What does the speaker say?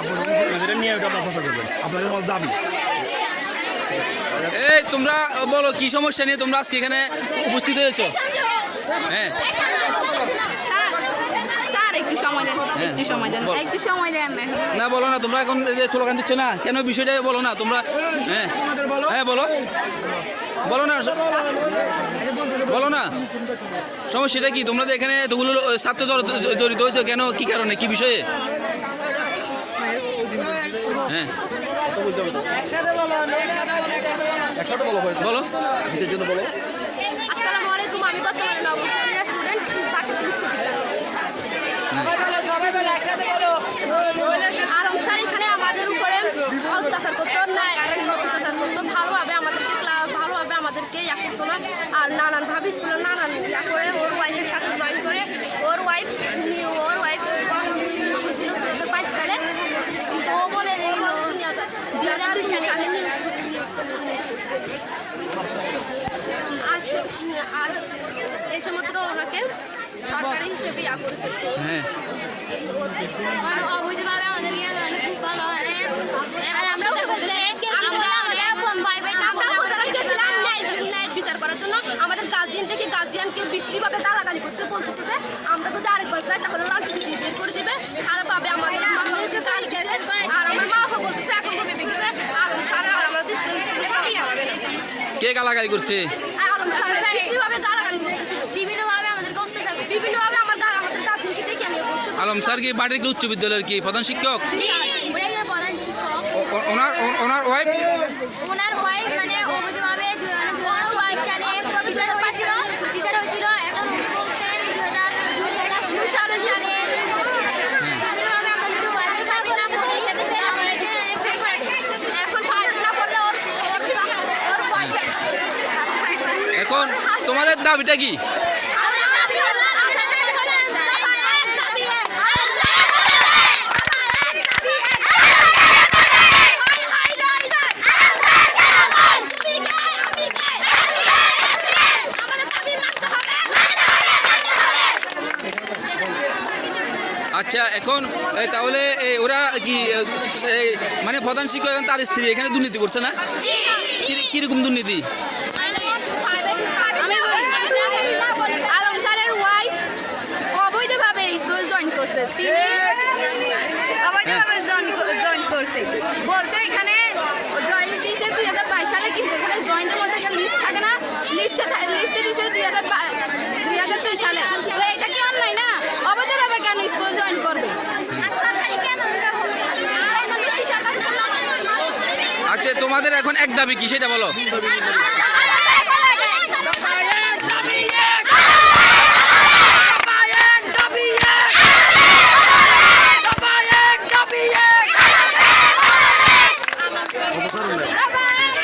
আপনাদের নিয়ে ওটা আপনার করবেন? আপনাদের আমার দাবি। এই তোমরা বলো কি সমস্যা নিয়ে তোমরা আজকে এখানে উপস্থিত হয়েছো? হ্যাঁ। স্যার স্যার একটু সময় দেন একটু সময় দেন বল। না না বলো না তোমরা এখন এই যে স্লোগান দিচ্ছ না কেন বিষয়টা বলো না তোমরা হ্যাঁ। হ্যাঁ বলো। বলো না বলো না। সমস্যাটা কি? তোমরা যে এখানে ছাত্র জড়- জড়িত হয়েছে কেন? কি কারণে? কি বিষয়ে? হ্যাঁ। একসাথে বলো হয়েছে। বলো। নিজের জন্য বলো। আসসালামু আলাইকুম আমি বর্তমানে নবম শ্রেণির স্টুডেন্ট পাকিস্তান উচ্চ আরম স্যার এখানে আমাদের উপরে অত্যাচার করতো না অত্যাচার করতো ভালোভাবে আমাদেরকে ভালোভাবে আমাদেরকে ইয়া করতো না। আর নানানভাবে স্কুলে নানান ইয়া করে ওর ওয়াইফের সাথে জয়েন করে ওর ওয়াইফ ওর ওয়াইফ ছিল দু হাজার বাইশ সালে কিন্তু ও বলে যে দু হাজার দুই সালে আর সে- আর এই সমস্ত ওনাকে সরকারি হিসেবে ইয়া করে ফেলছে হ্যাঁ অবৈধভাবে আমাদের মানে খুব ভালো আর আমরা আমাদের গার্জিয়ানটাকে গার্জিয়ানকে বিশ্রীভাবে গালাগালি করছে বলতেছে যে আমরা যদি আরেকবার যাই তাহলে লাঠি দিয়ে বের করে দিবে খারাপভাবে আমাদের আমাদেরকে গালি দিচ্ছে। আর আমার মা বাবা বলতেছে এখন তো আর আর আমাদের কে গালাগালি করছে? আর স্যার বিশ্রীভাবে গালাগালি করতেছিল বিভিন্নভাবে আমাদেরকে অত্যাচার করছে বিভিন্নভাবে আমার গা- আমাদের গার্জিয়ানকে ডেকে নিয়ে বলছে আলম স্যার কি বাটির উচ্চ বিদ্যালয়ের কি প্রধান শিক্ষক? ব্রেকের প্রধান শিক্ষক। ওনার ওনার ওয়াইফ ওনার ওয়াইফ মানে অবৈধভাবে দু হাজার দু হাজার চব্বিশ সালে বিচার হয়েছিল বিচার হয়েছিল এখন উনি বলছেন দু হাজার দুই সালে দুই সালে সালে বিভিন্নভাবে আমরা যদি ওয়াইফের ফাইভে না করি আমাদেরকে ফেল করে দেয় এখন ফাইভ না করলে ওর ওর ওর boyfriend। এখন তোমাদের দাবিটা কি আমাদের দাবি হলো আমাদের দাবি হলো আমার এক দাবি এক। আমার এক দাবি এক। হাই হাই রই রই। আমি কে? আমি কে? আমাদের দাবি মানতে হবে। আচ্ছা এখন তাহলে ওরা কি মানে প্রধান শিক্ষক এবং তার স্ত্রী এখানে দুর্নীতি করছে না? কীরকম দুর্নীতি? করছে। তিনি অবৈধভাবে জয়েন করছে। বলছে এখানে জয়েন দিয়েছে দুই হাজার বাইশ সালে কিন্তু এখানে জয়েন্টের মধ্যে একটা লিস্ট থাকে না। লিস্টে লিস্টে দিয়েছে দুই হাজার দুই হাজার দুই সালে তো এটা কি অন্যায় না অবৈধভাবে কেন স্কুল জয়েন করবে আর সরকারি কেন আচ্ছা তোমাদের এখন এক দাবি কি সেটা বলো।